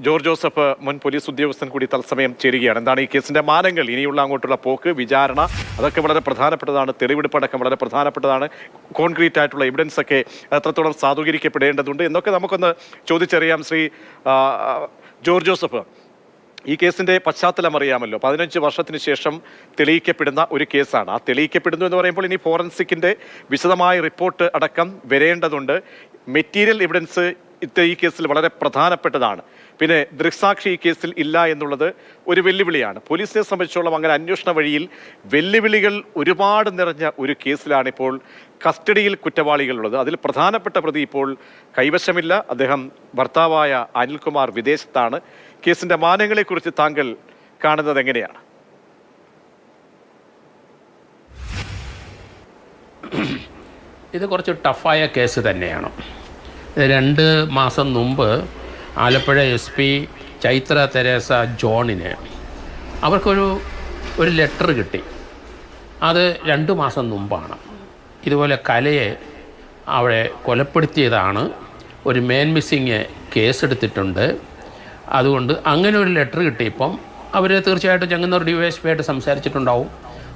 George Joseph മുൻ police ഉദ്യോഗസ്ഥൻ കൂടി തത്സമയം ചേരുകയാണ്. എന്താണ് ഈ കേസിന്റെ മാനങ്ങൾ? ഇനിയുള്ള അങ്ങോട്ടുള്ള പോക്ക് വിചാരണ അതൊക്കെ വളരെ പ്രധാനപ്പെട്ടതാണ്. തെളിവെടുപ്പടക്കം വളരെ പ്രധാനപ്പെട്ടതാണ്. കോൺക്രീറ്റ് ആയിട്ടുള്ള എവിഡൻസ് ഒക്കെ എത്രത്തോളം സാധൂകരിക്കപ്പെടേണ്ടതുണ്ട് എന്നൊക്കെ നമുക്കൊന്ന് ചോദിച്ചറിയാം ശ്രീ ജോർജ് ജോസഫ്. ഈ കേസിന്റെ പശ്ചാത്തലം അറിയാമല്ലോ. പതിനഞ്ച് വർഷത്തിന് ശേഷം തെളിയിക്കപ്പെടുന്ന ഒരു കേസാണ്. ആ തെളിയിക്കപ്പെടുന്നു എന്ന് പറയുമ്പോൾ ഇനി ഫോറൻസിക്കിന്റെ വിശദമായ റിപ്പോർട്ട് അടക്കം വരേണ്ടതുണ്ട്. മെറ്റീരിയൽ എവിഡൻസ് ഇത് ഈ കേസിൽ വളരെ പ്രധാനപ്പെട്ടതാണ്. പിന്നെ ദൃക്സാക്ഷി ഈ കേസിൽ ഇല്ല എന്നുള്ളത് ഒരു വെല്ലുവിളിയാണ്. പോലീസിനെ സംബന്ധിച്ചോളം അങ്ങനെ അന്വേഷണ വഴിയിൽ വെല്ലുവിളികൾ ഒരുപാട് നിറഞ്ഞ ഒരു കേസിലാണിപ്പോൾ കസ്റ്റഡിയിൽ കുറ്റവാളികളുള്ളത്. അതിൽ പ്രധാനപ്പെട്ട പ്രതി ഇപ്പോൾ കൈവശമില്ല. അദ്ദേഹം ഭർത്താവായ അനിൽകുമാർ വിദേശത്താണ്. കേസിന്റെ മാനങ്ങളെക്കുറിച്ച് താങ്കൾ കാണുന്നത് എങ്ങനെയാണ്? ഇത് കുറച്ച് ടഫായ കേസ് തന്നെയാണ്. രണ്ട് മാസം മുമ്പ് Alappuzha S P Chaitra Teresa ജോണിന് അവർക്കൊരു ഒരു ലെറ്റർ കിട്ടി. അത് രണ്ട് മാസം മുമ്പാണ്. ഇതുപോലെ കലയെ അവളെ കൊലപ്പെടുത്തിയതാണ്. ഒരു മേൻ മിസ്സിങ് കേസെടുത്തിട്ടുണ്ട്. അതുകൊണ്ട് അങ്ങനെ ഒരു ലെറ്റർ കിട്ടിയപ്പം അവർ തീർച്ചയായിട്ടും Chengannur D Y S P ആയിട്ട് സംസാരിച്ചിട്ടുണ്ടാവും.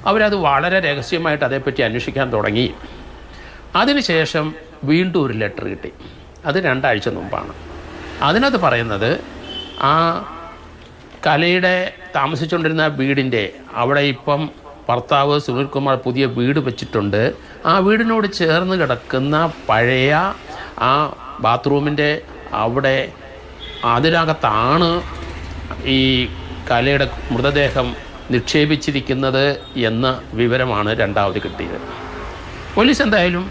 അവരത് വളരെ രഹസ്യമായിട്ട് അതേപ്പറ്റി അന്വേഷിക്കാൻ തുടങ്ങി. അതിനുശേഷം വീണ്ടും ഒരു ലെറ്റർ കിട്ടി. അത് രണ്ടാഴ്ച മുമ്പാണ്. അതിനകത്ത് പറയുന്നത് ആ കലയുടെ താമസിച്ചുകൊണ്ടിരുന്ന വീടിന്റെ അവിടെ ഇപ്പം ഭർത്താവ് സുനിൽകുമാർ പുതിയ വീട് വെച്ചിട്ടുണ്ട്. ആ വീടിനോട് ചേർന്ന് കിടക്കുന്ന പഴയ ആ ബാത്റൂമിന്റെ അവിടെ അതിനകത്താണ് ഈ കലയുടെ മൃതദേഹം നിക്ഷേപിച്ചിരിക്കുന്നത് എന്ന വിവരമാണ് രണ്ടാമത് കിട്ടിയത്. പോലീസ് എന്തായാലും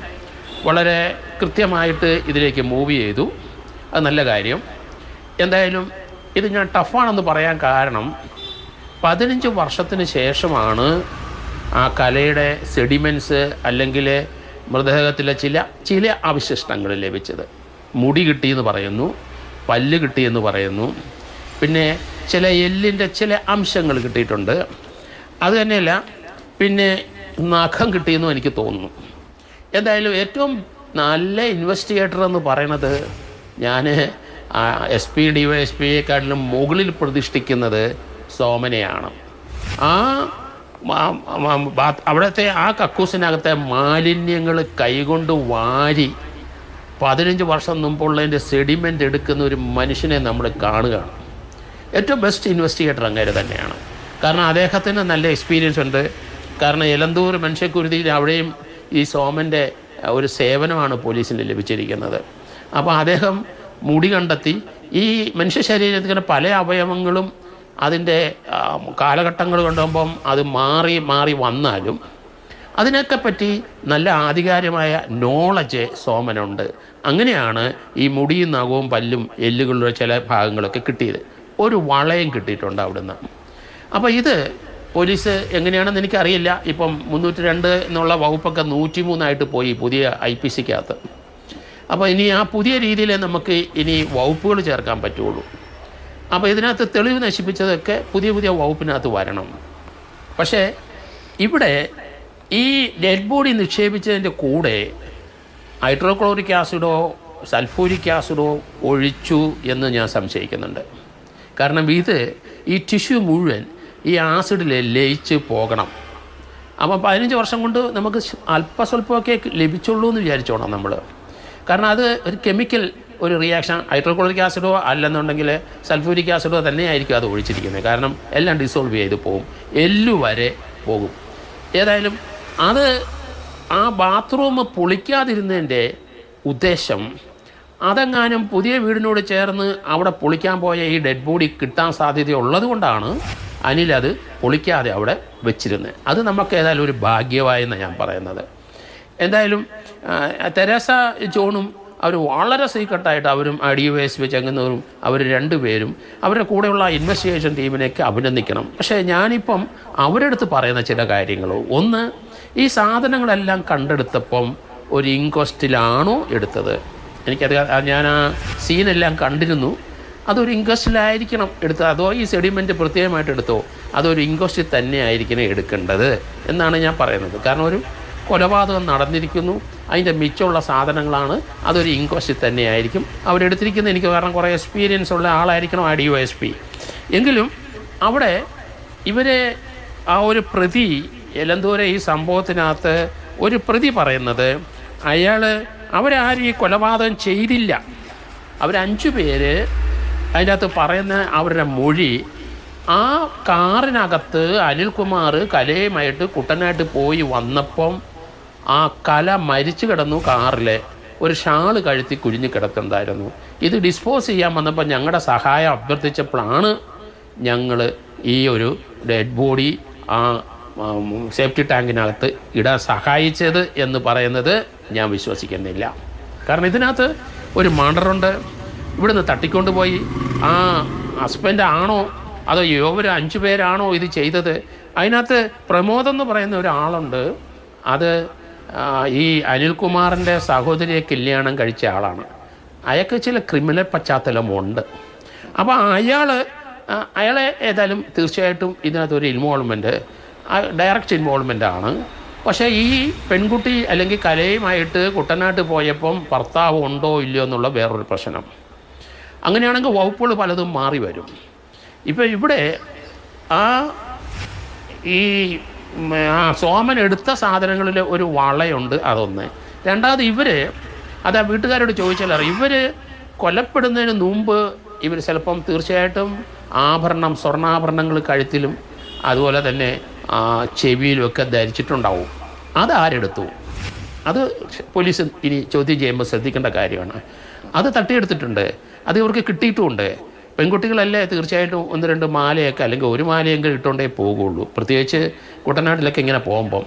വളരെ കൃത്യമായിട്ട് ഇതിലേക്ക് മൂവ് ചെയ്തു. അത് നല്ല കാര്യം. എന്തായാലും ഇത് ഞാൻ ടഫാണെന്ന് പറയാൻ കാരണം പതിനഞ്ച് വർഷത്തിന് ശേഷമാണ് ആ കലയുടെ സെഡിമെൻസ് അല്ലെങ്കിൽ മൃതദേഹത്തിലെ ചില ചില അവശിഷ്ടങ്ങൾ ലഭിച്ചത്. മുടി കിട്ടിയെന്ന് പറയുന്നു പല്ല് കിട്ടിയെന്ന് പറയുന്നു. പിന്നെ ചില എല്ലിന്റെ ചില അംശങ്ങൾ കിട്ടിയിട്ടുണ്ട്. അത് തന്നെയല്ല പിന്നെ നഖം കിട്ടിയെന്നും എനിക്ക് തോന്നുന്നു. എന്തായാലും ഏറ്റവും നല്ല ഇൻവെസ്റ്റിഗേറ്റർ എന്ന് പറയണത് ഞാൻ S P D Y S പിയെക്കാട്ടിലും മുകളിൽ പ്രതിഷ്ഠിക്കുന്നത് സോമനെയാണ്. ആ അവിടത്തെ ആ- കക്കൂസിനകത്തെ മാലിന്യങ്ങൾ കൈകൊണ്ട് വാരി പതിനഞ്ച് വർഷം മുമ്പുള്ളതിന്റെ സെഡിമെന്റ് എടുക്കുന്ന ഒരു മനുഷ്യനെ നമ്മൾ കാണുകയാണ്. ഏറ്റവും ബെസ്റ്റ് ഇൻവെസ്റ്റിഗേറ്റർ അങ്ങേര് തന്നെയാണ്. കാരണം അദ്ദേഹത്തിന് നല്ല എക്സ്പീരിയൻസ് ഉണ്ട്. കാരണം എലന്തൂർ മനുഷ്യക്കുരുതിയിൽ അവിടെയും ഈ സോമന്റെ ഒരു സേവനമാണ് പോലീസിന് ലഭിച്ചിരിക്കുന്നത്. അപ്പോൾ അദ്ദേഹം മുടി കണ്ടെത്തി. ഈ മനുഷ്യ ശരീരത്തിന് പല അവയവങ്ങളും അതിന്റെ കാലഘട്ടങ്ങൾ കൊണ്ടുപോകുമ്പം അത് മാറി മാറി വന്നാലും അതിനൊക്കെ പറ്റി നല്ല ആധികാരികമായ നോളജ് സോമനുണ്ട്. അങ്ങനെയാണ് ഈ മുടിയും നഖവും പല്ലും എല്ലുകളുടെ ചില ഭാഗങ്ങളൊക്കെ കിട്ടിയത്. ഒരു വളയം കിട്ടിയിട്ടുണ്ട് അവിടുന്ന്. അപ്പോൾ ഇത് പോലീസ് എങ്ങനെയാണെന്ന് എനിക്കറിയില്ല. ഇപ്പം മുന്നൂറ്റി രണ്ട് എന്നുള്ള വകുപ്പൊക്കെ നൂറ്റി മൂന്നായിട്ട് പോയി പുതിയ ഐ പി സിക്കകത്ത്. അപ്പോൾ ഇനി ആ പുതിയ രീതിയിൽ നമുക്ക് ഇനി വകുപ്പുകൾ ചേർക്കാൻ പറ്റുള്ളൂ. അപ്പോൾ ഇതിനകത്ത് തെളിവ് നശിപ്പിച്ചതൊക്കെ പുതിയ പുതിയ വകുപ്പിനകത്ത് വരണം. പക്ഷേ ഇവിടെ ഈ ഡെഡ് ബോഡി നിക്ഷേപിച്ചതിന്റെ കൂടെ ഹൈഡ്രോക്ലോറിക് ആസിഡോ സൾഫൂരിക് ആസിഡോ ഒഴിച്ചു എന്ന് ഞാൻ സംശയിക്കുന്നുണ്ട്. കാരണം ഇത് ഈ ടിഷ്യൂ മുഴുവൻ ഈ ആസിഡിൽ ലയിച്ച് പോകണം. അപ്പോൾ പതിനഞ്ച് വർഷം കൊണ്ട് നമുക്ക് അല്പസ്വല്പമൊക്കെ ലഭിച്ചുള്ളൂ എന്ന് വിചാരിച്ചോണം നമ്മൾ കാരണം അത് ഒരു കെമിക്കൽ ഒരു റിയാക്ഷൻ ഹൈഡ്രോക്ലോറിക് ആസിഡോ അല്ലെന്നുണ്ടെങ്കിൽ സൾഫൂരിക് ആസിഡോ തന്നെയായിരിക്കും അത് ഒഴിച്ചിരിക്കുന്നത്. കാരണം എല്ലാം ഡിസോൾവ് ചെയ്ത് പോകും എല്ലു വരെ പോകും. ഏതായാലും അത് ആ ബാത്റൂം പൊളിക്കാതിരുന്നതിന്റെ ഉദ്ദേശം അതെങ്ങാനും പുതിയ വീടിനോട് ചേർന്ന് അവിടെ പൊളിക്കാൻ പോയ ഈ ഡെഡ് ബോഡി കിട്ടാൻ സാധ്യതയുള്ളത് കൊണ്ടാണ് അനിൽ അത് പൊളിക്കാതെ അവിടെ വെച്ചിരുന്നത്. അത് നമുക്ക് ഏതായാലും ഒരു ഭാഗ്യമായെന്ന് ഞാൻ പറയുന്നത്. എന്തായാലും തെരേസ ജോണും അവർ വളരെ സീക്രട്ടായിട്ട് അവരും ഡി വൈ എസ് പി ചെങ്ങുന്നവരും അവർ രണ്ടുപേരും അവരുടെ കൂടെയുള്ള ഇൻവെസ്റ്റിഗേഷൻ ടീമിനെയൊക്കെ അഭിനന്ദിക്കണം. പക്ഷേ ഞാനിപ്പം അവരുടെ അടുത്ത് പറയുന്ന ചില കാര്യങ്ങൾ ഒന്ന് ഈ സാധനങ്ങളെല്ലാം കണ്ടെടുത്തപ്പം ഒരു ഇൻക്വസ്റ്റിലാണോ എടുത്തത്? എനിക്കത് ഞാൻ ആ സീനെല്ലാം കണ്ടിരുന്നു. അതൊരു ഇൻക്വസ്റ്റിലായിരിക്കണം എടുത്തത് അതോ ഈ സെഡിമെന്റ് പ്രത്യേകമായിട്ട് എടുത്തോ അതൊരു ഇൻക്വസ്റ്റിൽ തന്നെ ആയിരിക്കണം എടുക്കേണ്ടത് എന്നാണ് ഞാൻ പറയുന്നത്. കാരണം ഒരു കൊലപാതകം നടന്നിരിക്കുന്നു. അതിന്റെ മിച്ചമുള്ള സാധനങ്ങളാണ്. അതൊരു ഇൻക്വസ്റ്റിൽ തന്നെയായിരിക്കും. അവരെടുത്തിരിക്കുന്ന എനിക്ക് കാരണം കുറേ എക്സ്പീരിയൻസ് ഉള്ള ആളായിരിക്കണം ആ ഡി ഒ എസ് പി എങ്കിലും അവിടെ ഇവരെ ആ ഒരു പ്രതി എലന്തൂരെ ഈ സംഭവത്തിനകത്ത് ഒരു പ്രതി പറയുന്നത് അയാൾ അവരാരും ഈ കൊലപാതകം ചെയ്തില്ല. അവരഞ്ചു പേര് അതിന്റെ അകത്ത് പറയുന്ന അവരുടെ മൊഴി ആ കാറിനകത്ത് അനിൽകുമാർ കലയുമായിട്ട് കുട്ടനായിട്ട് പോയി വന്നപ്പം ആ കല മരിച്ചു കിടന്നു കാറിൽ ഒരു ഷാൾ കഴുത്തി കുഴിഞ്ഞു കിടക്കുന്നുണ്ടായിരുന്നു ഇത് ഡിസ്പോസ് ചെയ്യാൻ വന്നപ്പോൾ ഞങ്ങളുടെ സഹായം അഭ്യർത്ഥിച്ചപ്പോഴാണ് ഞങ്ങൾ ഈ ഒരു ഡെഡ് ബോഡി ആ സേഫ്റ്റി ടാങ്കിനകത്ത് ഇടാൻ സഹായിച്ചത് എന്ന് പറയുന്നത് ഞാൻ വിശ്വസിക്കുന്നില്ല. കാരണം ഇതിനകത്ത് ഒരു മർഡറുണ്ട് ഇവിടുന്ന് തട്ടിക്കൊണ്ട് പോയി. ആ ഹസ്ബൻഡ് ആണോ അതോ ഇവർ അഞ്ചു പേരാണോ ഇത് ചെയ്തത്? അതിനകത്ത് പ്രമോദ് എന്ന് പറയുന്ന ഒരാളുണ്ട്. അത് ഈ അനിൽകുമാറിന്റെ സഹോദരിയെ കല്യാണം കഴിച്ച ആളാണ്. അയാൾക്ക് ചില ക്രിമിനൽ പശ്ചാത്തലമുണ്ട്. അപ്പോൾ അയാൾ അയാളെ ഏതായാലും തീർച്ചയായിട്ടും ഇതിനകത്തൊരു ഇൻവോൾവ്മെന്റ് ഡയറക്റ്റ് ഇൻവോൾവ്മെന്റ് ആണ്. പക്ഷേ ഈ പെൺകുട്ടി അല്ലെങ്കിൽ കലയുമായിട്ട് കുട്ടനാട്ട് പോയപ്പം ഭർത്താവ് ഉണ്ടോ ഇല്ലയോ എന്നുള്ള വേറൊരു പ്രശ്നം. അങ്ങനെയാണെങ്കിൽ വകുപ്പുകൾ പലതും മാറി വരും. ഇപ്പം ഇവിടെ ആ ഈ ആ സോമൻ എടുത്ത സാധനങ്ങളിൽ ഒരു വളയുണ്ട് അതൊന്ന്. രണ്ടാമത് ഇവർ അത് ആ വീട്ടുകാരോട് ചോദിച്ചാൽ ഇവർ കൊലപ്പെടുന്നതിന് മുമ്പ് ഇവർ ചിലപ്പം തീർച്ചയായിട്ടും ആഭരണം സ്വർണാഭരണങ്ങൾ കഴുത്തിലും അതുപോലെ തന്നെ അത് ധരിച്ചിട്ടുണ്ടാവും. അതാരെടുത്തു അത് പോലീസ് ഇനി ചോദ്യം ചെയ്യുമ്പോൾ ശ്രദ്ധിക്കേണ്ട കാര്യമാണ്. അത് തട്ടിയെടുത്തിട്ടുണ്ട്. അത് ഇവർക്ക് കിട്ടിയിട്ടുമുണ്ട്. പെൺകുട്ടികളല്ലേ തീർച്ചയായിട്ടും ഒന്ന് രണ്ട് മാലയൊക്കെ അല്ലെങ്കിൽ ഒരു മാലയെങ്കിലും ഇട്ടുകൊണ്ടേ പോകുള്ളൂ. പ്രത്യേകിച്ച് കുട്ടനാട്ടിലൊക്കെ ഇങ്ങനെ പോകുമ്പം.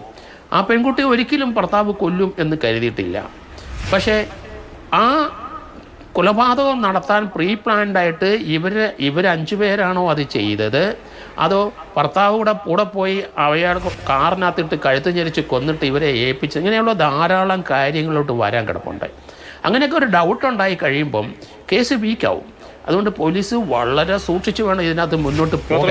ആ പെൺകുട്ടി ഒരിക്കലും ഭർത്താവ് കൊല്ലും എന്ന് കരുതിയിട്ടില്ല. പക്ഷേ ആ കൊലപാതകം നടത്താൻ പ്രീ പ്ലാൻഡായിട്ട് ഇവർ ഇവർ അഞ്ചു പേരാണോ അത് ചെയ്തത്? അതോ ഭർത്താവ് കൂടെ കൂടെ പോയി അവയാൾ കാറിനകത്തിട്ട് കഴുത്ത് ഞെരിച്ച് കൊന്നിട്ട് ഇവരെ ഏൽപ്പിച്ച് ഇങ്ങനെയുള്ള ധാരാളം കാര്യങ്ങളോട്ട് വരാൻ കിടപ്പുണ്ട്. അങ്ങനെയൊക്കെ ഒരു ഡൗട്ട് ഉണ്ടായി കഴിയുമ്പം കേസ് വീക്കാവും അതുകൊണ്ട് പോലീസ് വളരെ സൂക്ഷിച്ചു വേണം ഇതിനകത്ത് മുന്നോട്ട് പോകാൻ.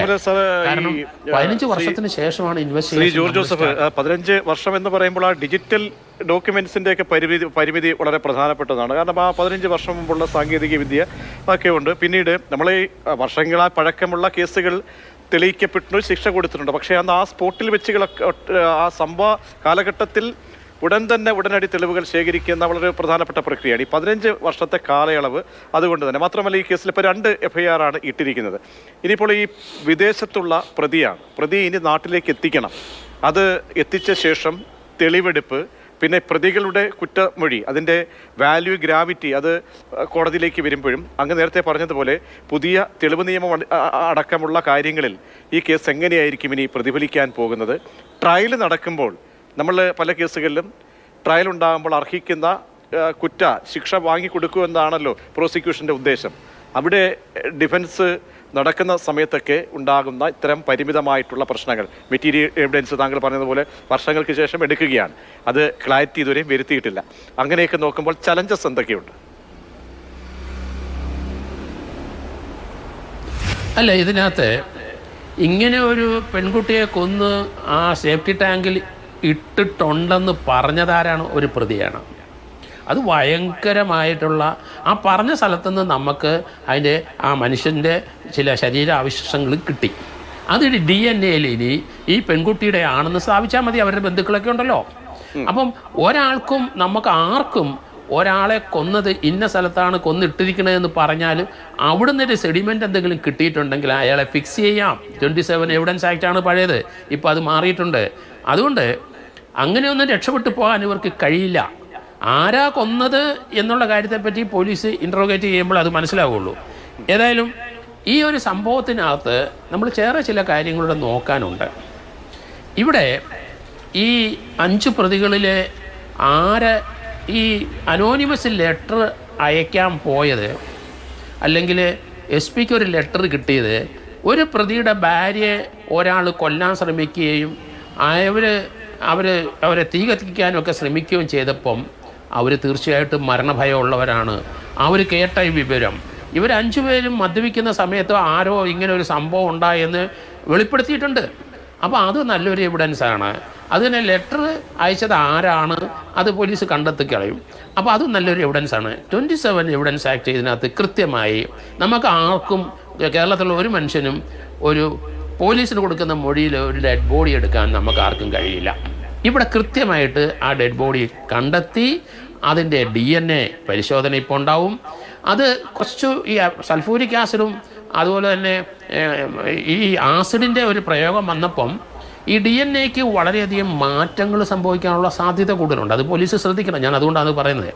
കാരണം പതിനഞ്ച് വർഷത്തിന് ശേഷമാണ് ശ്രീ ജോർജ് ജോസഫ് പതിനഞ്ച് വർഷം എന്ന് പറയുമ്പോൾ ആ ഡിജിറ്റൽ ഡോക്യുമെന്റ്സിന്റെ ഒക്കെ പരിമിതി പരിമിതി വളരെ പ്രധാനപ്പെട്ടതാണ്. കാരണം ആ പതിനഞ്ച് വർഷം മുമ്പുള്ള സാങ്കേതിക വിദ്യ ഒക്കെ ഉണ്ട്. പിന്നീട് നമ്മൾ ഈ വർഷങ്ങളാ പഴക്കമുള്ള കേസുകൾ തെളിയിക്കപ്പെട്ടു ശിക്ഷ കൊടുത്തിട്ടുണ്ട്. പക്ഷേ അന്ന് ആ സ്പോട്ടിൽ വെച്ചുകളൊക്കെ ആ സംഭവ കാലഘട്ടത്തിൽ ഉടൻ തന്നെ ഉടനടി തെളിവുകൾ ശേഖരിക്കുന്ന വളരെ പ്രധാനപ്പെട്ട പ്രക്രിയയാണ്. ഈ പതിനഞ്ച് വർഷത്തെ കാലയളവ് അതുകൊണ്ട് തന്നെ. മാത്രമല്ല ഈ കേസിൽ ഇപ്പോൾ രണ്ട് എഫ്ഐആർ ആണ് ഇട്ടിരിക്കുന്നത്. ഇനിയിപ്പോൾ ഈ വിദേശത്തുള്ള പ്രതിയാണ്. പ്രതി ഇനി നാട്ടിലേക്ക് എത്തിക്കണം. അത് എത്തിച്ച ശേഷം തെളിവെടുപ്പ് പിന്നെ പ്രതികളുടെ കുറ്റമൊഴി അതിന്റെ വാല്യൂ ഗ്രാവിറ്റി അത് കോടതിയിലേക്ക് വരുമ്പോഴും അങ്ങ് നേരത്തെ പറഞ്ഞതുപോലെ പുതിയ തെളിവ് നിയമം അടക്കമുള്ള കാര്യങ്ങളിൽ ഈ കേസ് എങ്ങനെയായിരിക്കും ഇനി പ്രതിഫലിക്കാൻ പോകുന്നത്? ട്രയൽ നടക്കുമ്പോൾ നമ്മൾ പല കേസുകളിലും ട്രയൽ ഉണ്ടാകുമ്പോൾ അർഹിക്കുന്ന കുറ്റ ശിക്ഷ വാങ്ങിക്കൊടുക്കുമെന്നാണല്ലോ പ്രോസിക്യൂഷന്റെ ഉദ്ദേശം. അവിടെ ഡിഫൻസ് നടക്കുന്ന സമയത്തൊക്കെ ഉണ്ടാകുന്ന ഇത്തരം പരിമിതമായിട്ടുള്ള പ്രശ്നങ്ങൾ. മെറ്റീരിയൽ എവിഡൻസ് താങ്കൾ പറഞ്ഞതുപോലെ വർഷങ്ങൾക്ക് ശേഷം എടുക്കുകയാണ്. അത് ക്ലാരിറ്റി ഇതുവരെയും വരുത്തിയിട്ടില്ല. അങ്ങനെയൊക്കെ നോക്കുമ്പോൾ ചലഞ്ചസ് എന്തൊക്കെയുണ്ട്? അല്ല ഇതിനകത്ത് ഇങ്ങനെ ഒരു പെൺകുട്ടിയെ കൊന്ന് ആ സേഫ്റ്റി ടാങ്കിൽ ഇട്ടിട്ടുണ്ടെന്ന് പറഞ്ഞതാരാണ് ഒരു പ്രതിയാണ്. അത് ഭയങ്കരമായിട്ടുള്ള ആ പറഞ്ഞ സ്ഥലത്തുനിന്ന് നമുക്ക് അതിന്റെ ആ മനുഷ്യന്റെ ചില ശരീരാവശിഷ്ടങ്ങൾ കിട്ടി. അത് ഡി എൻ എയിൽ ഇനി ഈ പെൺകുട്ടിയുടെ ആണെന്ന് സ്ഥാപിച്ചാൽ മതി അവരുടെ ബന്ധുക്കളൊക്കെ ഉണ്ടല്ലോ. അപ്പം ഒരാൾക്കും നമുക്ക് ആർക്കും ഒരാളെ കൊന്നത് ഇന്ന സ്ഥലത്താണ് കൊന്നിട്ടിരിക്കണതെന്ന് പറഞ്ഞാൽ അവിടുന്ന് ഒരു സെഡിമെന്റ് എന്തെങ്കിലും കിട്ടിയിട്ടുണ്ടെങ്കിൽ അയാളെ ഫിക്സ് ചെയ്യാം. ട്വന്റി സെവൻ എവിഡൻസ് ആക്റ്റാണ് പഴയത്. ഇപ്പോൾ അത് മാറിയിട്ടുണ്ട്. അതുകൊണ്ട് അങ്ങനെയൊന്നും രക്ഷപ്പെട്ടു പോകാൻ ഇവർക്ക് കഴിയില്ല. ആരാ കൊന്നത് എന്നുള്ള കാര്യത്തെപ്പറ്റി പോലീസ് ഇൻട്രോഗേറ്റ് ചെയ്യുമ്പോൾ അത് മനസ്സിലാവുള്ളൂ. ഏതായാലും ഈ ഒരു സംഭവത്തിനകത്ത് നമ്മൾ ചേറെ ചില കാര്യങ്ങളുടെ നോക്കാനുണ്ട്. ഇവിടെ ഈ അഞ്ച് പ്രതികളിലെ ആര് ഈ അനോണിമസ് ലെറ്റർ അയക്കാൻ പോയത് അല്ലെങ്കിൽ എസ് പിക്ക് ഒരു ലെറ്റർ കിട്ടിയത് ഒരു പ്രതിയുടെ ഭാര്യയെ ഒരാൾ കൊല്ലാൻ ശ്രമിക്കുകയും അവർ അവർ അവരെ തീ കത്തിക്കാനൊക്കെ ശ്രമിക്കുകയും ചെയ്തപ്പം അവർ തീർച്ചയായിട്ടും മരണഭയമുള്ളവരാണ്. അവർ കേട്ട വിവരം. ഇവർ അഞ്ചുപേരും മദ്യപിക്കുന്ന സമയത്ത് ആരോ ഇങ്ങനെ ഒരു സംഭവം ഉണ്ടായെന്ന് വെളിപ്പെടുത്തിയിട്ടുണ്ട്. അപ്പോൾ അത് നല്ലൊരു എവിഡൻസ് ആണ്. അതിന് ലെറ്റർ അയച്ചത് ആരാണ്? അത് പോലീസ് കണ്ടെത്തി കളയും. അപ്പോൾ അത് നല്ലൊരു എവിഡൻസ് ആണ്. ട്വന്റി സെവൻ എവിഡൻസ് ആക്ട് ഇതിനകത്ത് കൃത്യമായി നമുക്ക് ആർക്കും കേരളത്തിലുള്ള ഒരു മനുഷ്യനും ഒരു പോലീസിന് കൊടുക്കുന്ന മൊഴിയിൽ ഒരു ഡെഡ് ബോഡി എടുക്കാൻ നമുക്ക് ആർക്കും കഴിയില്ല. ഇവിടെ കൃത്യമായിട്ട് ആ ഡെഡ് ബോഡി കണ്ടെത്തി അതിന്റെ ഡി എൻ എ പരിശോധന ഇപ്പോൾ ഉണ്ടാവും. അത് കുറച്ച് ഈ സൾഫൂരിക് ആസിഡും അതുപോലെ തന്നെ ഈ ആസിഡിന്റെ ഒരു പ്രയോഗം വന്നപ്പം ഈ ഡി എൻ എക്ക് വളരെയധികം മാറ്റങ്ങൾ സംഭവിക്കാനുള്ള സാധ്യത കൂടുതലുണ്ട്. അത് പോലീസ് ശ്രദ്ധിക്കണം. ഞാൻ അതുകൊണ്ടാണ് അത് പറയുന്നത്.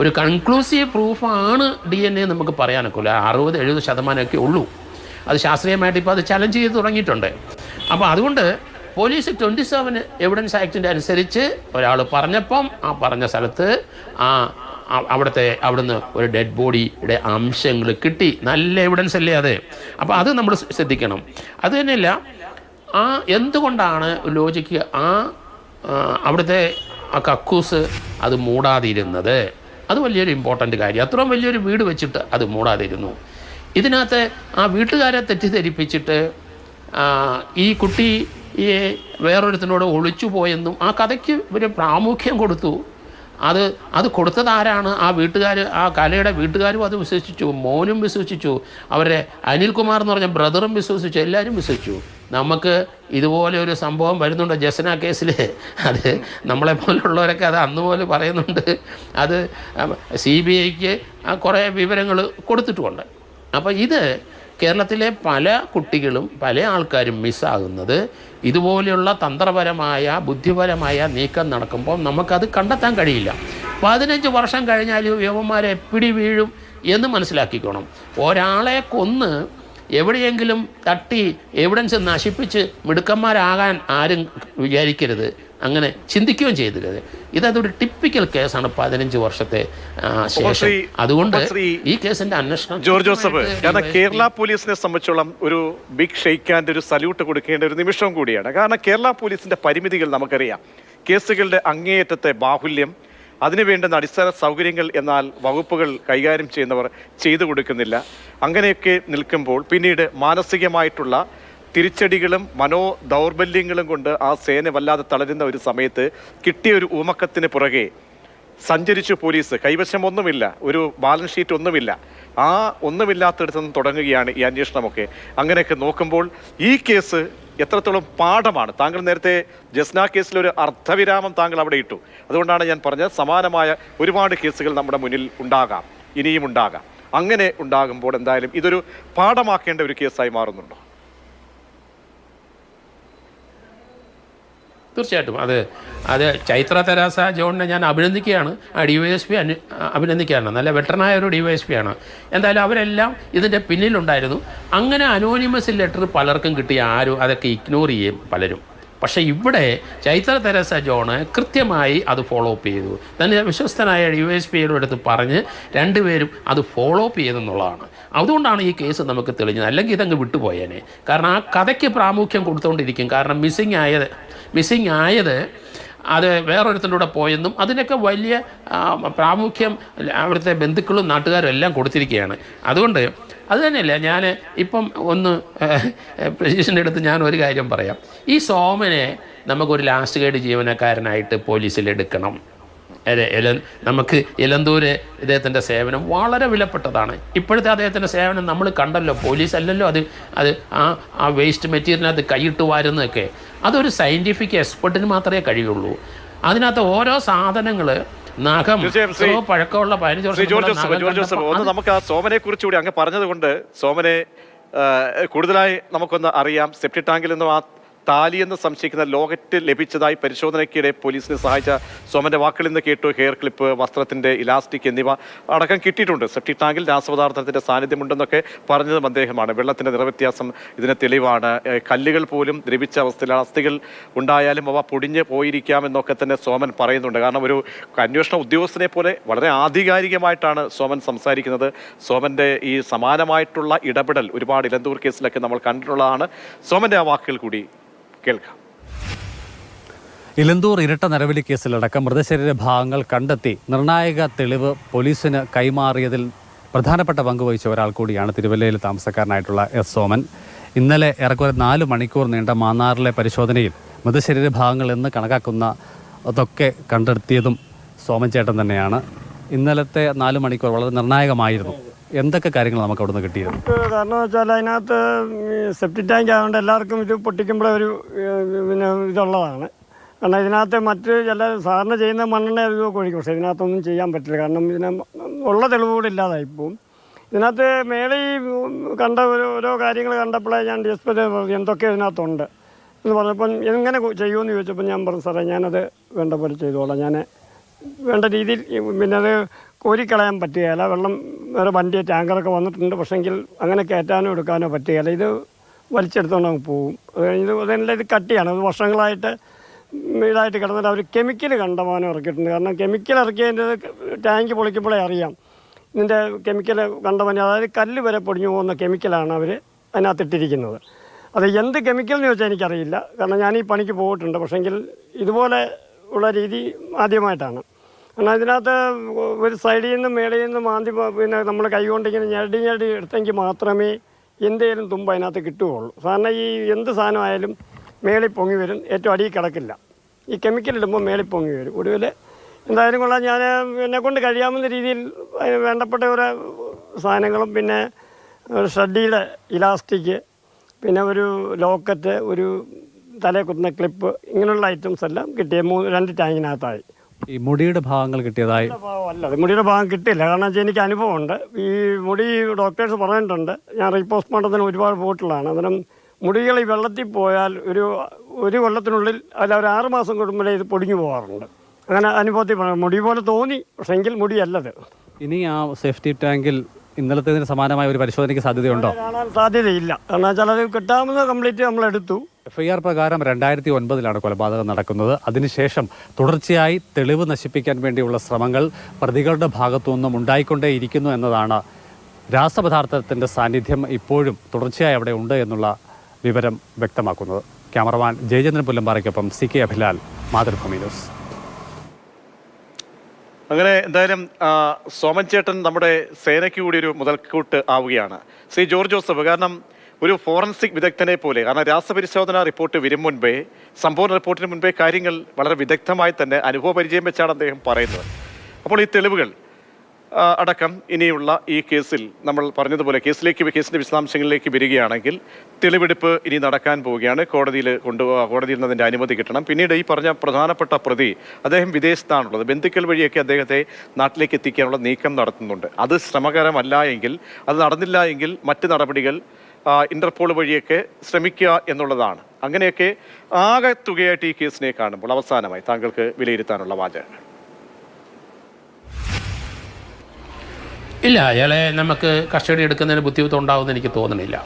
ഒരു കൺക്ലൂസീവ് പ്രൂഫാണ് ഡി എൻ എ നമുക്ക് പറയാനൊക്കില്ല അറുപത് എഴുപത് ശതമാനമൊക്കെ ഉള്ളൂ. അത് ശാസ്ത്രീയമായിട്ട് ഇപ്പോൾ അത് ചലഞ്ച് ചെയ്ത് തുടങ്ങിയിട്ടുണ്ട്. അപ്പോൾ അതുകൊണ്ട് പോലീസ് ട്വന്റി സെവൻ എവിഡൻസ് ആക്ടിന്റെ അനുസരിച്ച് ഒരാൾ പറഞ്ഞപ്പം ആ പറഞ്ഞ സ്ഥലത്ത് ആ അവിടുത്തെ അവിടുന്ന് ഒരു ഡെഡ് ബോഡിയുടെ അംശങ്ങൾ കിട്ടി. നല്ല എവിഡൻസ് അല്ലേ അത്? അപ്പോൾ അത് നമ്മൾ ശ്രദ്ധിക്കണം. അത് തന്നെയല്ല ആ എന്തുകൊണ്ടാണ് ലോജിക്ക് ആ, അവിടുത്തെ ആ കക്കൂസ് അത് മൂടാതിരുന്നത്? അത് വലിയൊരു ഇമ്പോർട്ടന്റ് കാര്യം. അത്രയും വലിയൊരു വീട് വെച്ചിട്ട് അത് മൂടാതിരുന്നു. ഇതിനകത്ത് ആ വീട്ടുകാരെ തെറ്റിദ്ധരിപ്പിച്ചിട്ട് ഈ കുട്ടി ഈ വേറൊരുത്തിനോട് ഒളിച്ചു പോയെന്നും ആ കഥയ്ക്ക് ഒരു പ്രാമുഖ്യം കൊടുത്തു. അത് അത് കൊടുത്തതാരാണ്? ആ വീട്ടുകാർ ആ കലയുടെ വീട്ടുകാരും അത് വിശ്വസിച്ചു. മോനും വിശ്വസിച്ചു. അവരെ അനിൽകുമാർ എന്ന് പറഞ്ഞ ബ്രദറും വിശ്വസിച്ചു. എല്ലാവരും വിശ്വസിച്ചു. നമുക്ക് ഇതുപോലെ ഒരു സംഭവം വരുന്നുണ്ട് ജസന കേസിൽ അത് നമ്മളെ പോലുള്ളവരൊക്കെ അത് അന്ന് പോലെ പറയുന്നുണ്ട്. അത് സി ബി ഐക്ക് കുറേ വിവരങ്ങൾ കൊടുത്തിട്ടുമുണ്ട്. അപ്പോൾ ഇത് കേരളത്തിലെ പല കുട്ടികളും പല ആൾക്കാരും മിസ്സാകുന്നത് ഇതുപോലെയുള്ള തന്ത്രപരമായ ബുദ്ധിപരമായ നീക്കം നടക്കുമ്പോൾ നമുക്കത് കണ്ടെത്താൻ കഴിയില്ല. പതിനഞ്ച് വർഷം കഴിഞ്ഞാൽ യുവന്മാരെ എപ്പിടി വീഴും എന്ന് മനസ്സിലാക്കിക്കോണം. ഒരാളെ കൊന്ന് എവിടെയെങ്കിലും തട്ടി എവിഡൻസ് നശിപ്പിച്ച് മിടുക്കന്മാരാകാൻ ആരും വിചാരിക്കരുത്. അങ്ങനെ ചിന്തിക്കുകയും ചെയ്തരുത് അതൊരു ടിപ്പിക്കൽ കേസാണ് പതിനഞ്ച് വർഷത്തെ ശേഷം. അതുകൊണ്ട് ഈ കേസിന്റെ അന്വേഷണം ജോർജ് ജോസഫ് കാരണം കേരള പോലീസിനെ സംബന്ധിച്ചോളം ഒരു ബിഗ് ഷെയ്ക്കാന്റെ ഒരു സല്യൂട്ട് കൊടുക്കേണ്ട ഒരു നിമിഷം കൂടിയാണ്. കാരണം കേരള പോലീസിന്റെ പരിമിതികൾ നമുക്കറിയാം. കേസുകളുടെ അങ്ങേയറ്റത്തെ ബാഹുല്യം അതിനു വേണ്ടുന്ന അടിസ്ഥാന സൗകര്യങ്ങൾ എന്നാൽ വകുപ്പുകൾ കൈകാര്യം ചെയ്യുന്നവർ ചെയ്തു കൊടുക്കുന്നില്ല. അങ്ങനെയൊക്കെ നിൽക്കുമ്പോൾ പിന്നീട് മാനസികമായിട്ടുള്ള തിരിച്ചടികളും മനോ ദൗർബല്യങ്ങളും കൊണ്ട് ആ സേന വല്ലാതെ തളരുന്ന ഒരു സമയത്ത് കിട്ടിയ ഒരു ഊമക്കത്തിന് പുറകെ സഞ്ചരിച്ചു പോലീസ്. കൈവശം ഒന്നുമില്ല ഒരു ബാലൻസ് ഷീറ്റ് ഒന്നുമില്ല. ആ ഒന്നുമില്ലാത്തടത്ത് നിന്ന് തുടങ്ങുകയാണ് ഈ അന്വേഷണമൊക്കെ. അങ്ങനെയൊക്കെ നോക്കുമ്പോൾ ഈ കേസ് എത്രത്തോളം പാഠമാണ്? താങ്കൾ നേരത്തെ ജസ്ന കേസിൽ ഒരു താങ്കൾ അവിടെ ഇട്ടു. അതുകൊണ്ടാണ് ഞാൻ പറഞ്ഞത് സമാനമായ ഒരുപാട് കേസുകൾ നമ്മുടെ മുന്നിൽ ഉണ്ടാകാം. ഇനിയും ഉണ്ടാകാം. അങ്ങനെ ഉണ്ടാകുമ്പോൾ എന്തായാലും ഇതൊരു പാഠമാക്കേണ്ട ഒരു കേസായി മാറുന്നുണ്ടോ? തീർച്ചയായിട്ടും. അത് അത് ചൈത്ര തെരാസ ജോണിനെ ഞാൻ അഭിനന്ദിക്കുകയാണ്. ആ D Y S P Anu അഭിനന്ദിക്കുകയാണ്. നല്ല വെട്ടനായ ഒരു ഡി വൈ എസ് പി ആണ്. എന്തായാലും അവരെല്ലാം ഇതിന്റെ പിന്നിലുണ്ടായിരുന്നു. അങ്ങനെ അനോണിമസ് ലെറ്റർ പലർക്കും കിട്ടിയ ആരും അതൊക്കെ ഇഗ്നോർ ചെയ്യും പലരും. പക്ഷേ ഇവിടെ ചൈത്ര തെരേസ ജോണ് കൃത്യമായി അത് ഫോളോ അപ്പ് ചെയ്തു. തന്നെ വിശ്വസ്തനായ വൈ എസ് പിയുടെ അടുത്ത് പറഞ്ഞ് രണ്ടുപേരും അത് ഫോളോ അപ്പ് ചെയ്തെന്നുള്ളതാണ്. അതുകൊണ്ടാണ് ഈ കേസ് നമുക്ക് തെളിഞ്ഞത്. അല്ലെങ്കിൽ ഇതങ്ങ് വിട്ടുപോയേനെ. കാരണം ആ കഥയ്ക്ക് പ്രാമുഖ്യം കൊടുത്തുകൊണ്ടിരിക്കും കാരണം മിസ്സിംഗ് ആയത് മിസ്സിങ് ആയത് അത് വേറൊരുത്തിലൂടെ പോയെന്നും അതിനൊക്കെ വലിയ പ്രാമുഖ്യം അവിടുത്തെ ബന്ധുക്കളും നാട്ടുകാരും എല്ലാം കൊടുത്തിരിക്കുകയാണ്. അതുകൊണ്ട് അത് തന്നെയല്ല ഞാൻ ഇപ്പം ഒന്ന് പ്രതീക്ഷന്റെ അടുത്ത് ഞാൻ ഒരു കാര്യം പറയാം. ഈ സോമനെ നമുക്കൊരു ലാസ്റ്റ് ഗൈഡ് ജീവനക്കാരനായിട്ട് പോലീസിൽ എടുക്കണം. എല നമുക്ക് എലന്തൂര് ഇദ്ദേഹത്തിന്റെ സേവനം വളരെ വിലപ്പെട്ടതാണ്. ഇപ്പോഴത്തെ അദ്ദേഹത്തിന്റെ സേവനം നമ്മൾ കണ്ടല്ലോ പോലീസ് അല്ലല്ലോ അത് അത് ആ ആ വേസ്റ്റ് മെറ്റീരിയലിനകത്ത് കൈയിട്ട് വാരുന്നതൊക്കെ. അതൊരു സയന്റിഫിക് എക്സ്പെർട്ടിന് മാത്രമേ കഴിയുള്ളൂ. അതിനകത്ത് ഓരോ സാധനങ്ങൾ നഖം പഴക്കമുള്ള പതിനഞ്ച് വർഷം നമുക്ക് ആ സോമനെ കുറിച്ച് കൂടി അങ്ങ് പറഞ്ഞത് കൊണ്ട് സോമനെ കൂടുതലായി നമുക്കൊന്ന് അറിയാം. സെപ്റ്റി ടാങ്കിൽ നിന്നും ആ താലി എന്ന് സംശയിക്കുന്ന ലോകറ്റ് ലഭിച്ചതായി പരിശോധനയ്ക്കിടെ പോലീസിനെ സഹായിച്ച സോമന്റെ വാക്കുകളിൽ നിന്ന് കേട്ടു ഹെയർ ക്ലിപ്പ് വസ്ത്രത്തിന്റെ ഇലാസ്റ്റിക് എന്നിവ അടക്കം കിട്ടിയിട്ടുണ്ട്. സെപ്റ്റി ടാങ്കിൽ രാസപദാർത്ഥത്തിന്റെ സാന്നിധ്യമുണ്ടെന്നൊക്കെ പറഞ്ഞതും അദ്ദേഹമാണ്. വെള്ളത്തിന്റെ നിറവ്യത്യാസം ഇതിന് തെളിവാണ്. കല്ലുകൾ പോലും ദ്രവിച്ച അവസ്ഥയിൽ അസ്ഥികൾ ഉണ്ടായാലും അവ പൊടിഞ്ഞ് പോയിരിക്കാമെന്നൊക്കെ തന്നെ സോമൻ പറയുന്നുണ്ട്. കാരണം ഒരു അന്വേഷണ ഉദ്യോഗസ്ഥനെ പോലെ വളരെ ആധികാരികമായിട്ടാണ് സോമൻ സംസാരിക്കുന്നത്. സോമന്റെ ഈ സമാനമായിട്ടുള്ള ഇടപെടൽ ഒരുപാട് ഇലന്തൂർ കേസിലൊക്കെ നമ്മൾ കണ്ടിട്ടുള്ളതാണ്. സോമന്റെ ആ വാക്കുകൾ കൂടി കേൾക്കാം. ഇലന്തൂർ ഇരട്ട നരവലി കേസിലടക്കം മൃതശരീര ഭാഗങ്ങൾ കണ്ടെത്തി നിർണായക തെളിവ് പോലീസിന് കൈമാറിയതിൽ പ്രധാനപ്പെട്ട പങ്ക് വഹിച്ച ഒരാൾ കൂടിയാണ് തിരുവല്ലയിൽ താമസക്കാരനായിട്ടുള്ള എസ് സോമൻ. ഇന്നലെ ഏറെക്കുറെ നാല് മണിക്കൂർ നീണ്ട മാന്നാറിലെ പരിശോധനയിൽ മൃതശരീര ഭാഗങ്ങൾ എന്ന് കണക്കാക്കുന്ന അതൊക്കെ കണ്ടെത്തിയതും സോമൻ ചേട്ടൻ തന്നെയാണ്. ഇന്നലത്തെ നാല് മണിക്കൂർ വളരെ നിർണായകമായിരുന്നു. എന്തൊക്കെ കാര്യങ്ങൾ നമുക്ക് അവിടെ കിട്ടിയിരുന്നു കിട്ടിയത് കാരണം വെച്ചാൽ അതിനകത്ത് സെപ്റ്റി ടാങ്ക് ആയതുകൊണ്ട് എല്ലാവർക്കും ഇത് പൊട്ടിക്കുമ്പോഴേ ഒരു പിന്നെ ഇതുള്ളതാണ്. കാരണം ഇതിനകത്ത് മറ്റ് ചില സാധാരണ ചെയ്യുന്ന മണ്ണെണ്ണ ഒരു ഒഴിക്കും. പക്ഷേ ഇതിനകത്തൊന്നും ചെയ്യാൻ പറ്റില്ല. കാരണം ഇതിന് ഉള്ള തെളിവ് കൂടെ ഇല്ലാതായി ഇതിനകത്ത് മേളി കണ്ട ഓരോ കാര്യങ്ങൾ കണ്ടപ്പോഴേ ഞാൻ ഡി എസ് പി എന്തൊക്കെ ഇതിനകത്തുണ്ട്? എന്ന് പറഞ്ഞപ്പം എങ്ങനെ ചെയ്യുമെന്ന് ചോദിച്ചപ്പോൾ ഞാൻ പറഞ്ഞു സാറേ ഞാനത് വേണ്ട പോലെ ചെയ്തോളാം. ഞാൻ വേണ്ട രീതിയിൽ പിന്നെ അത് കോരിക്കളയാൻ പറ്റുകയില്ല. വെള്ളം വേറെ വണ്ടി ടാങ്കറൊക്കെ വന്നിട്ടുണ്ട്. പക്ഷെങ്കിൽ അങ്ങനെ കയറ്റാനോ എടുക്കാനോ പറ്റുകയില്ല. ഇത് വലിച്ചെടുത്തോണ്ട് അങ്ങ് പോകും അത് കഴിഞ്ഞത് അതെല്ലാം ഇത് കട്ടിയാണ്. അത് വർഷങ്ങളായിട്ട് ഇതായിട്ട് കിടന്നിട്ട് അവർ കെമിക്കൽ കണ്ടമാനം ഇറക്കിയിട്ടുണ്ട്. കാരണം കെമിക്കൽ ഇറക്കിയതിന്റെ ടാങ്ക് പൊളിക്കുമ്പോഴേ അറിയാം. ഇതിന്റെ കെമിക്കൽ കണ്ടമാനം അതായത് കല്ല് വരെ പൊടിഞ്ഞു പോകുന്ന കെമിക്കലാണ് അവർ അതിനകത്തിട്ടിരിക്കുന്നത്. അത് എന്ത് കെമിക്കൽ എന്ന് ചോദിച്ചാൽ എനിക്കറിയില്ല. കാരണം ഞാൻ ഈ പണിക്ക് പോയിട്ടുണ്ട്. പക്ഷെങ്കിൽ ഇതുപോലെ ഉള്ള രീതി ആദ്യമായിട്ടാണ്. കാരണം ഇതിനകത്ത് ഒരു സൈഡിൽ നിന്ന് മേളിൽ നിന്ന് മാന്തി പിന്നെ നമ്മൾ കൈകൊണ്ടിങ്ങനെ ഞരടി ഞെരടി എടുത്തെങ്കിൽ മാത്രമേ എന്തേലും തുമ്പ് അതിനകത്ത് കിട്ടുകയുള്ളൂ. സാധാരണ ഈ എന്ത് സാധനമായാലും മേളിൽ പൊങ്ങി വരും. ഏറ്റവും അടിയിൽ കിടക്കില്ല. ഈ കെമിക്കൽ ഇടുമ്പോൾ മേളിൽ പൊങ്ങി വരും. ഒടുവിൽ എന്തായാലും കൊള്ളാം. ഞാൻ എന്നെ കൊണ്ട് കഴിയാവുന്ന രീതിയിൽ വേണ്ടപ്പെട്ട ഒരു സാധനങ്ങളും പിന്നെ ഒരു ഷഡ്ഡിയുടെ ഇലാസ്റ്റിക് പിന്നെ ഒരു ലോക്കറ്റ് ഒരു തലയിൽ കുത്തുന്ന ക്ലിപ്പ് ഇങ്ങനെയുള്ള ഐറ്റംസ് എല്ലാം കിട്ടിയ മൂന്ന് രണ്ട് ടാങ്കിനകത്തായി ഈ മുടിയുടെ ഭാഗങ്ങൾ കിട്ടിയതായി. അല്ല അത് മുടിയുടെ ഭാഗം കിട്ടില്ല കാരണം വെച്ചാൽ എനിക്ക് അനുഭവമുണ്ട്. ഈ മുടി ഡോക്ടേഴ്സ് പറഞ്ഞിട്ടുണ്ട്. ഞാൻ റീപോസ്റ്റ്മോർട്ടത്തിന് ഒരുപാട് പോയിട്ടുള്ളതാണ്. അന്നേരം മുടികൾ ഈ വെള്ളത്തിൽ പോയാൽ ഒരു ഒരു കൊല്ലത്തിനുള്ളിൽ അല്ല ഒരു ആറ് മാസം കൂടുമ്പോഴേ ഇത് പൊടിഞ്ഞു പോകാറുണ്ട്. അങ്ങനെ അനുഭവത്തിൽ പറഞ്ഞു മുടി പോലെ തോന്നി പക്ഷേ എങ്കിൽ മുടിയല്ലത്. ഇനി ആ സേഫ്റ്റി ടാങ്കിൽ ഇന്നലത്തേതിന് സമാനമായ ഒരു പരിശോധനയ്ക്ക് സാധ്യതയുണ്ടോ? കാണാൻ സാധ്യതയില്ല. കാരണം വെച്ചാൽ അത് കിട്ടാവുന്നത് കംപ്ലീറ്റ് നമ്മൾ എടുത്തു എഫ് ഐ ആർ പ്രകാരം രണ്ടായിരത്തി ഒൻപതിലാണ് കൊലപാതകം നടക്കുന്നത്. അതിനുശേഷം തുടർച്ചയായി തെളിവ് നശിപ്പിക്കാൻ വേണ്ടിയുള്ള ശ്രമങ്ങൾ പ്രതികളുടെ ഭാഗത്തു നിന്നും ഉണ്ടായിക്കൊണ്ടേയിരിക്കുന്നു എന്നതാണ് രാസപദാർത്ഥത്തിന്റെ സാന്നിധ്യം ഇപ്പോഴും തുടർച്ചയായി അവിടെ ഉണ്ട് എന്നുള്ള വിവരം വ്യക്തമാക്കുന്നത്. Cameraman Jayachandran പുല്ലമ്പാറയ്ക്കൊപ്പം C K Abhilal Mathrubhumi news. അങ്ങനെ എന്തായാലും സോമൻ ചേട്ടൻ നമ്മുടെ സേനയ്ക്ക് കൂടി ഒരു മുതൽക്കൂട്ട് ആവുകയാണ്. ശ്രീ ജോർജ് ജോസഫ് കാരണം ഒരു ഫോറൻസിക് വിദഗ്ധനെ പോലെ കാരണം രാസപരിശോധന റിപ്പോർട്ട് വരും മുൻപേ സമ്പൂർണ റിപ്പോർട്ടിന് മുൻപേ കാര്യങ്ങൾ വളരെ വിദഗ്ധമായി തന്നെ അനുഭവ പരിചയം വെച്ചാണ് അദ്ദേഹം പറയുന്നത്. അപ്പോൾ ഈ തെളിവുകൾ അടക്കം ഇനിയുള്ള ഈ കേസിൽ നമ്മൾ പറഞ്ഞതുപോലെ കേസിലേക്ക് കേസിന്റെ വിശദാംശങ്ങളിലേക്ക് വരികയാണെങ്കിൽ തെളിവെടുപ്പ് ഇനി നടക്കാൻ പോവുകയാണ്. കോടതിയിൽ കൊണ്ടുപോകുക കോടതിയിൽ നിന്ന് അതിന്റെ അനുമതി കിട്ടണം. പിന്നീട് ഈ പറഞ്ഞ പ്രധാനപ്പെട്ട പ്രതി അദ്ദേഹം വിദേശത്താണുള്ളത്. ബന്ധുക്കൾ വഴിയൊക്കെ അദ്ദേഹത്തെ നാട്ടിലേക്ക് എത്തിക്കാനുള്ള നീക്കം നടത്തുന്നുണ്ട്. അത് ശ്രമകരമല്ല എങ്കിൽ അത് നടന്നില്ല എങ്കിൽ മറ്റ് നടപടികൾ ആ, ഇന്റർപോൾ വഴിയൊക്കെ ശ്രമിക്കുക എന്നുള്ളതാണ്. അങ്ങനെയൊക്കെ ആകെ തുകയായിട്ട് ഈ കേസിനെ കാണുമ്പോൾ അവസാനമായി താങ്കൾക്ക് വിലയിരുത്താനുള്ള വാചകങ്ങൾ. ഇല്ല അയാളെ നമുക്ക് കസ്റ്റഡി എടുക്കുന്നതിന് ബുദ്ധിമുട്ടുണ്ടാവുമെന്ന് എനിക്ക് തോന്നണില്ല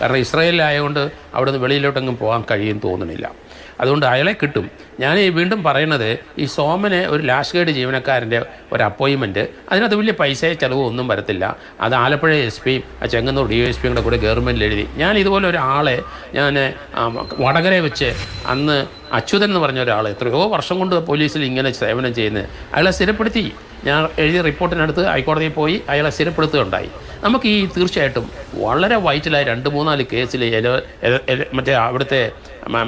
കാരണം ഇസ്രയേലിലായതുകൊണ്ട് അവിടെ നിന്ന് വെളിയിലോട്ടെങ്ങും പോകാൻ കഴിയും തോന്നുന്നില്ല. അതുകൊണ്ട് അയാളെ കിട്ടും. ഞാൻ ഈ വീണ്ടും പറയുന്നത് ഈ സോമന് ഒരു ലാസ്റ്റ് ഗൈഡ് ജീവനക്കാരന്റെ ഒരു അപ്പോയിൻമെന്റ്. അതിനകത്ത് വലിയ പൈസ ചിലവ് ഒന്നും വരത്തില്ല. അത് ആലപ്പുഴ എസ് പിയും ചെങ്ങന്നൂർ ഡി എസ് പിയും കൂടെ കൂടെ ഗവൺമെന്റിൽ എഴുതി. ഞാൻ ഇതുപോലെ ഒരാളെ ഞാൻ ആ, വടകരയെ വെച്ച് അന്ന് അച്യുതൻ എന്ന് പറഞ്ഞ ഒരാൾ എത്രയോ വർഷം കൊണ്ട് പോലീസിൽ ഇങ്ങനെ സേവനം ചെയ്യുന്നത് അയാളെ സ്ഥിരപ്പെടുത്തി. ഞാൻ എഴുതിയ റിപ്പോർട്ടിനടുത്ത് ഹൈക്കോടതിയിൽ പോയി അയാളെ സ്ഥിരപ്പെടുത്തുകയുണ്ടായി. നമുക്ക് ഈ തീർച്ചയായിട്ടും വളരെ വൈറ്റലായ രണ്ട് മൂന്നാൽ കേസിൽ മറ്റേ അവിടുത്തെ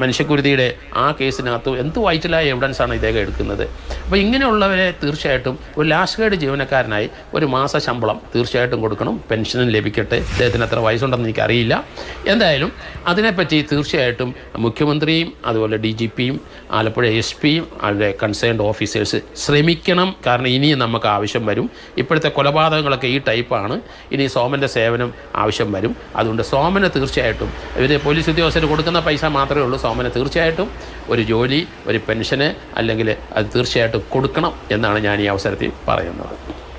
മനുഷ്യക്കുരുതിയുടെ ആ കേസിനകത്ത് എന്ത് വൈറ്റലായ എവിഡൻസാണ് ഇദ്ദേഹം എടുക്കുന്നത്? അപ്പോൾ ഇങ്ങനെയുള്ളവരെ തീർച്ചയായിട്ടും ഒരു ലാസ്റ്റ് ഗൈഡ് ജീവനക്കാരനായി ഒരു മാസ ശമ്പളം തീർച്ചയായിട്ടും കൊടുക്കണം. പെൻഷനും ലഭിക്കട്ടെ. അദ്ദേഹത്തിന് എത്ര വയസ്സുണ്ടെന്ന് എനിക്കറിയില്ല. എന്തായാലും അതിനെപ്പറ്റി തീർച്ചയായിട്ടും മുഖ്യമന്ത്രിയും അതുപോലെ ഡി ജി പിയും ആലപ്പുഴ എസ് പിയും അവരുടെ കൺസേൺഡ് ഓഫീസേഴ്സ് ശ്രമിക്കണം. കാരണം ഇനിയും നമുക്ക് ആവശ്യം വരും. ഇപ്പോഴത്തെ കൊലപാതകങ്ങളൊക്കെ ഈ ടൈപ്പാണ് ഇനി സോമന്റെ സേവനം ആവശ്യം വരും. അതുകൊണ്ട് സോമന് തീർച്ചയായിട്ടും ഇവർ പോലീസ് ഉദ്യോഗസ്ഥർ കൊടുക്കുന്ന പൈസ മാത്രമേ ഉള്ളൂ. സോമന് തീർച്ചയായിട്ടും ഒരു ജോലി ഒരു പെൻഷന് അല്ലെങ്കിൽ അത് തീർച്ചയായിട്ടും കൊടുക്കണം എന്നാണ് ഞാൻ ഈ അവസരത്തിൽ പറയുന്നത്.